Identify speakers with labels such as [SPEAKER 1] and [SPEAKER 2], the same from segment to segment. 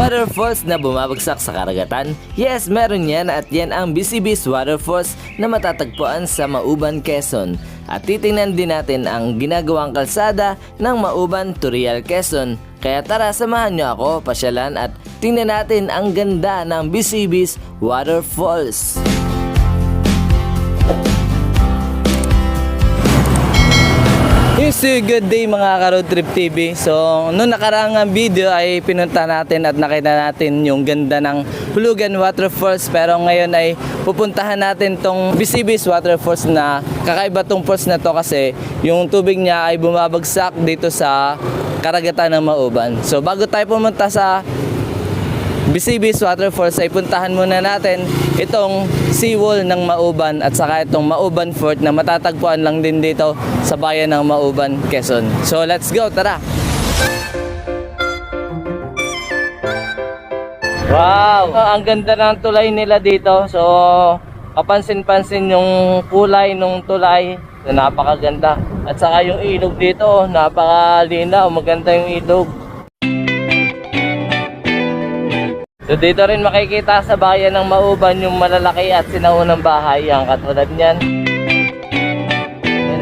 [SPEAKER 1] Waterfalls na bumabagsak sa karagatan? Yes, meron yan at yan ang BCB's Waterfalls na matatagpuan sa Mauban, Quezon. At titingnan din natin ang ginagawang kalsada ng Mauban to Real Quezon. Kaya tara, samahan nyo ako, pasyalan at tingnan natin ang ganda ng BCB's Waterfalls. Yes, good day mga ka-Road Trip TV. So, noong nakaraang video ay pinunta natin at nakita natin yung ganda ng Hulugan Waterfalls. Pero ngayon ay pupuntahan natin tong BCB's Waterfalls na kakaiba tong falls na to kasi yung tubig niya ay bumabagsak dito sa karagatan ng Mauban. So, bago tayo pumunta sa BCB's Waterfalls ay puntahan muna natin itong seawall ng Mauban at saka itong Mauban Fort na matatagpuan lang din dito sa bayan ng Mauban, Quezon. So let's go, tara! Wow! Ang ganda ng tulay nila dito. So, kapansin-pansin yung kulay ng tulay. So, napakaganda. At saka yung ilog dito, napakalinaw. Maganda yung ilog. So dito rin makikita sa bayan ng Mauban yung malalaki at sinaunang bahay ang katulad niyan.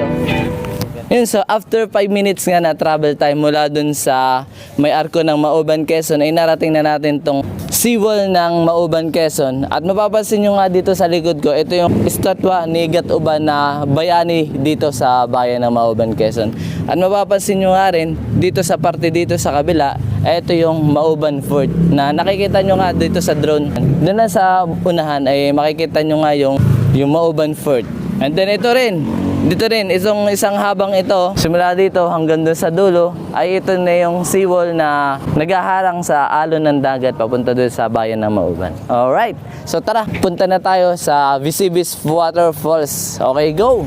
[SPEAKER 1] Oh. Yun, so after 5 minutes nga na travel time mula dun sa may arko ng Mauban, Quezon ay narating na natin tong seawall ng Mauban, Quezon. At mapapansin nyo nga dito sa likod ko, ito yung estatwa ni Gat Uban na bayani dito sa bayan ng Mauban, Quezon. At mapapansin nyo nga rin, dito sa parte dito sa kabila, ito yung Mauban Fort na nakikita nyo nga dito sa drone. Doon sa unahan ay makikita nyo nga yung, yung Mauban Fort. And then ito rin, dito rin, isang, isang habang ito, simula dito hanggang doon sa dulo, ay ito na yung seawall na nagaharang sa alon ng dagat papunta doon sa bayan ng Mauban. Alright, so tara, punta na tayo sa Visibis Waterfalls. Okay, go!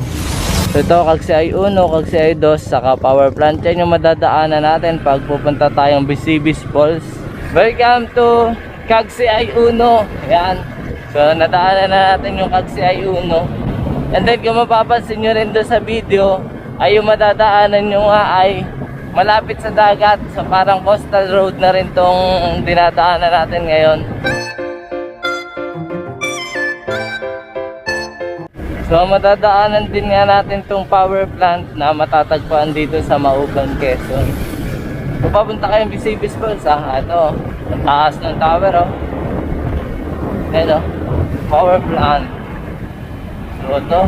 [SPEAKER 1] Ito, kagsi ay uno, kagsi ay dos, saka power plant. Yan yung madadaanan natin pag pupunta tayong Visibis Falls. Welcome to Kagsi ay uno. Yan. So, nadaanan na natin yung Kagsi ay uno. And then, kung mapapansin nyo rin doon sa video, ay yung madadaanan nyo nga ay malapit sa dagat. So, parang coastal road na rin tong dinadaanan natin ngayon. So madadaanan din nga natin tong power plant na matatagpuan dito sa Mauban, Quezon. Kung papunta kayong Visibis Falls ha, ito, ang taas ng tower oh. Ayan oh, power plant. So ito,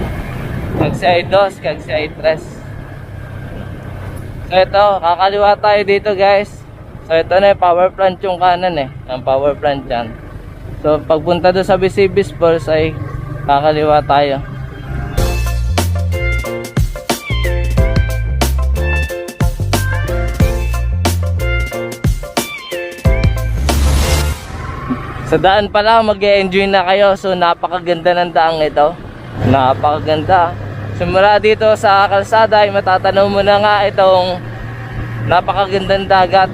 [SPEAKER 1] kagsay dos, kagsay tres. So ito, kakaliwa tayo dito guys. So ito na yung power plant yung kanan eh, ang power plant dyan. So pagpunta doon sa Visibis Falls ay kakaliwa tayo. Sa daan pala mag enjoy na kayo. So napakaganda ng daang ito. Napakaganda. Simula dito sa kalsada ay matatanaw mo na nga itong napakagandang dagat.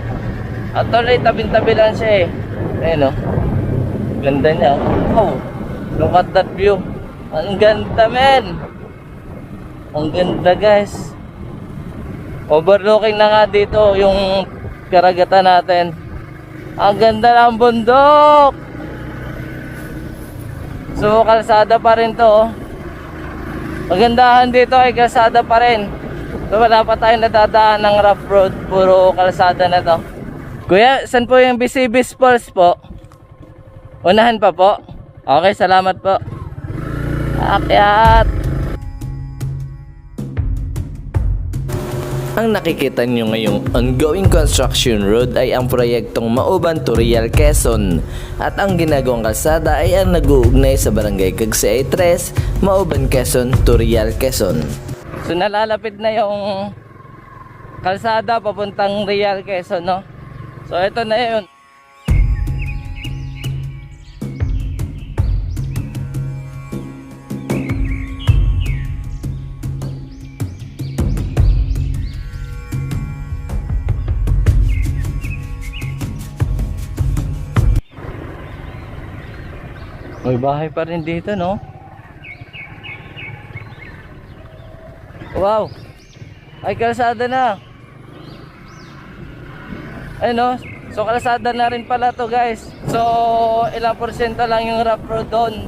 [SPEAKER 1] At tuloy tabing-tabi lang siya eh. Ayun oh. Ganda niya. Oh. Look at that view. Ang ganda men. Ang ganda guys. Overlooking na nga dito yung karagatan natin. Ang ganda ng bundok. So kalsada pa rin to. oh. Magandahan dito ay kalsada pa rin. So wala pa tayong nadadaan ng rough road. Puro kalsada na to. Kuya, saan po yung Bisibis Falls po? Unahan pa po? Okay, salamat po. Akyat! Ang nakikita nyo ngayong ongoing construction road ay ang proyektong Mauban to Real Quezon at ang ginagawang kalsada ay ang nag-uugnay sa barangay Cagseay 3, Mauban Quezon to Real Quezon. So nalalapit na yung kalsada papuntang Real Quezon no. So ito na yun. May bahay pa rin dito, no? Wow! Ay, kalsada na! Ay, no? So kalsada na rin pala to guys. So ilang porsyento lang yung rough road doon.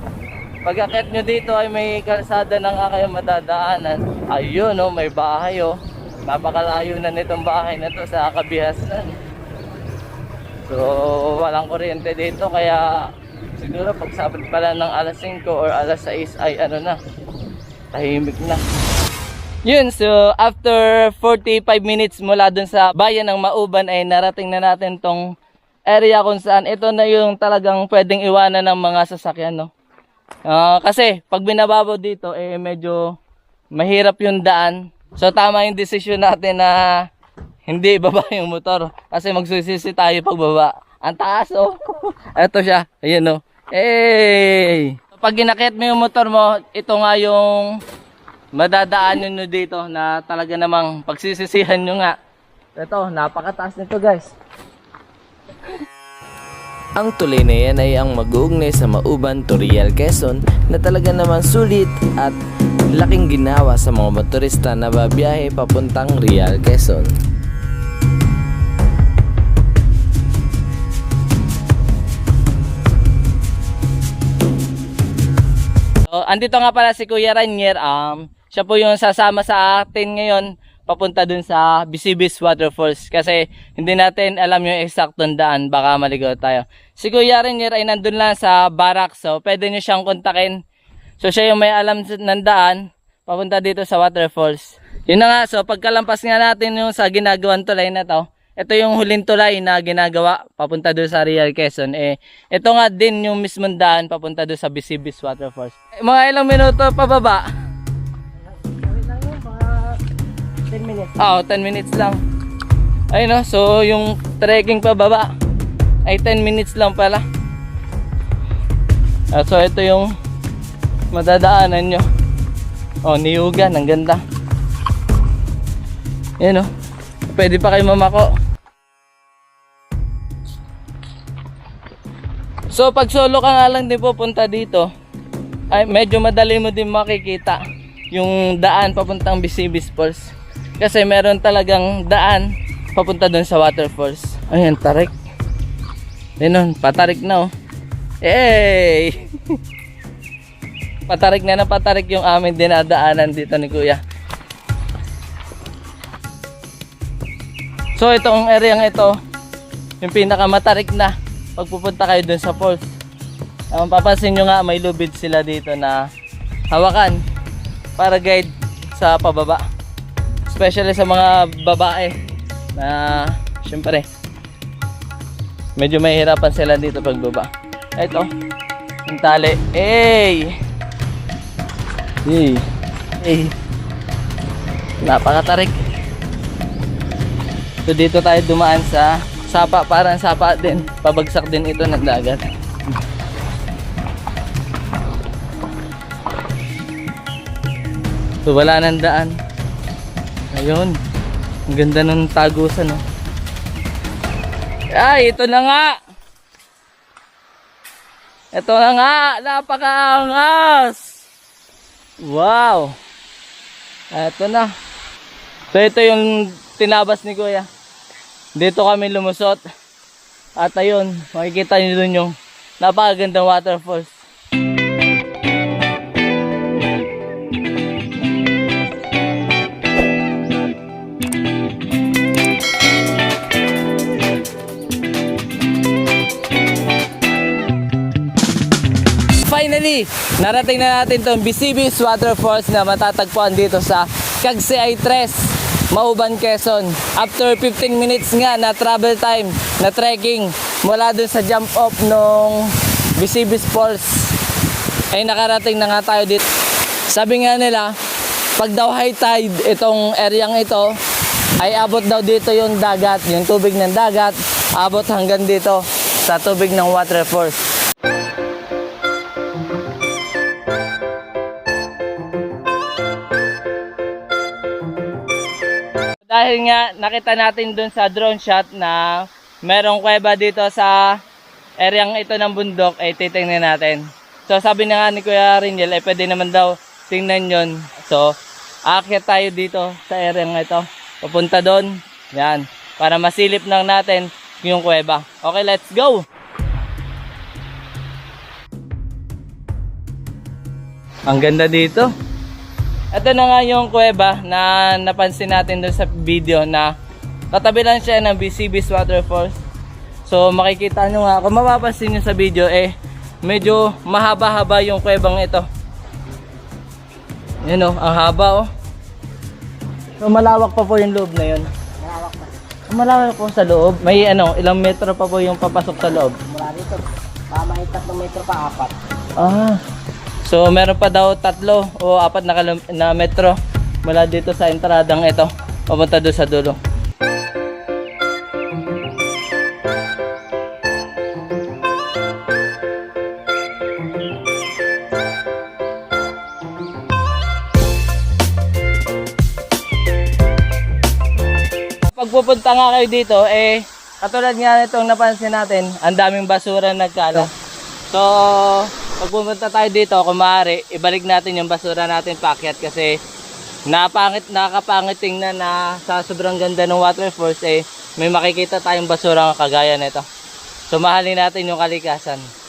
[SPEAKER 1] Pag akit nyo dito ay may kalsada na nga kayo madadaanan. Ayun oh, may bahay oh. Napakalayo na nitong bahay na to sa Kabihasan. So walang kuryente dito kaya siguro pagsabot pala ng alas 5 or alas 6 ay ano na, tahimik na. Yun, so after 45 minutes mula dun sa bayan ng Mauban ay narating na natin tong area kung saan ito na yung talagang pwedeng iwanan ng mga sasakyan, no? Ah, kasi pag binababaw dito, eh medyo mahirap yung daan. So tama yung desisyon natin na hindi baba yung motor kasi magsusisi tayo pagbaba. Ang taas oh. Ito siya. Ayun oh. Hey! Pag ginakit mo yung motor mo, ito nga yung madadaanan nyo dito na talaga namang pagsisisihan nyo nga. Ito, napakataas nito guys.
[SPEAKER 2] Ang tulay na yan ay ang mag-uugnay sa Mauban to Real Quezon na talaga naman sulit at laking ginawa sa mga motorista na babiyahe papuntang Real Quezon.
[SPEAKER 1] So, andito nga pala si Kuya Ranier. Um, siya po yung sasama sa atin ngayon papunta dun sa Bisibis Waterfalls kasi hindi natin alam yung eksaktong daan baka maligaw tayo. Si Kuya Ranier ay nandun lang sa barak so pwede nyo siyang kontakin. So siya yung may alam ng daan papunta dito sa waterfalls. Yun na nga, so pagkalampas nga natin yung sa ginagawang tulay na to, ito yung huling tulay na ginagawa papunta doon sa Real Quezon. Eh, ito nga din yung mismong daan papunta doon sa Bisibis Waterfalls. Eh, mga ilang minuto pababa? 10 minutes. Oo, 10 minutes lang. Ayun no, so yung trekking pababa ay 10 minutes lang pala. Ah, so ito yung madadaanan nyo. Oh, niyugan, ang ganda. Yan oh. Pwede pa kayo mamako. So pag solo ka nga lang din pupunta dito, ay medyo madali mo din makikita yung daan papuntang Bisibis Falls. Kasi meron talagang daan papunta doon sa waterfalls. Ayan, tarik. Ayun, patarik na oh. Hey! patarik na na patarik yung amin dinadaanan dito ni Kuya. So itong area ito, yung pinakamatarik na pag pupunta kayo dun sa falls. Ang papansin nyo nga may lubid sila dito na hawakan para guide sa pababa. Especially sa mga babae na syempre medyo mahihirapan sila dito pagbaba. Ito, yung tali. Hey! Hey! Hey! Napakatarik. So dito tayo dumaan sa sapa, parang sapa din. Pabagsak din ito ng dagat. So wala nang daan. Ayun. Ang ganda ng tagusan, no? Ay, ito na nga! Ito na nga! Napakaangas! Wow! Ito na. So ito yung tinabas ni Kuya. Dito kami lumusot. At ayun, makikita niyo dun yung napakagandang waterfalls. Finally, narating na natin tong Bisibis Waterfalls na matatagpuan dito sa Cagsay 3, Mauban, Quezon. After 15 minutes nga na travel time, na trekking mula dun sa jump off nung Bisibis Falls, ay nakarating na nga tayo dito. Sabi nga nila, pag daw high tide itong areang ito, ay abot daw dito yung dagat, yung tubig ng dagat, abot hanggang dito sa tubig ng waterfalls. Dahil nga nakita natin dun sa drone shot na merong kuweba dito sa areang ito ng bundok ay titingnan natin. So sabi na nga ni Kuya Ringel ay pwede naman daw tingnan yon. So aakyat tayo dito sa areang ito. Papunta doon. Yan. Para masilip lang natin yung kuweba. Okay, let's go! Ang ganda dito. Ito na nga yung kuweba na napansin natin doon sa video na katabi lang siya ng BCB's Waterfalls. So makikita nyo nga, kung mapapansin nyo sa video eh, medyo mahaba-haba yung kuwebang ito. Yan o, ang haba oh. So malawak pa po yung loob na yun.
[SPEAKER 3] Malawak pa.
[SPEAKER 1] Malawak po sa loob. May ano, ilang metro pa po yung papasok sa loob.
[SPEAKER 3] Mula dito. Pamahit tatlong metro pa apat.
[SPEAKER 1] Ah. So meron pa daw tatlo o apat na, na metro mula dito sa entradang ito papunta doon sa dulo. Pag pupunta nga kayo dito, eh, katulad nga itong napansin natin, ang daming basura nagkalat. So, pag pumunta tayo dito, kung maaari, ibalik natin yung basura natin paakyat kasi napangit, nakakapangit tingnan na sa sobrang ganda ng waterfalls, eh, may makikita tayong basura kagaya nito. So, natin yung kalikasan.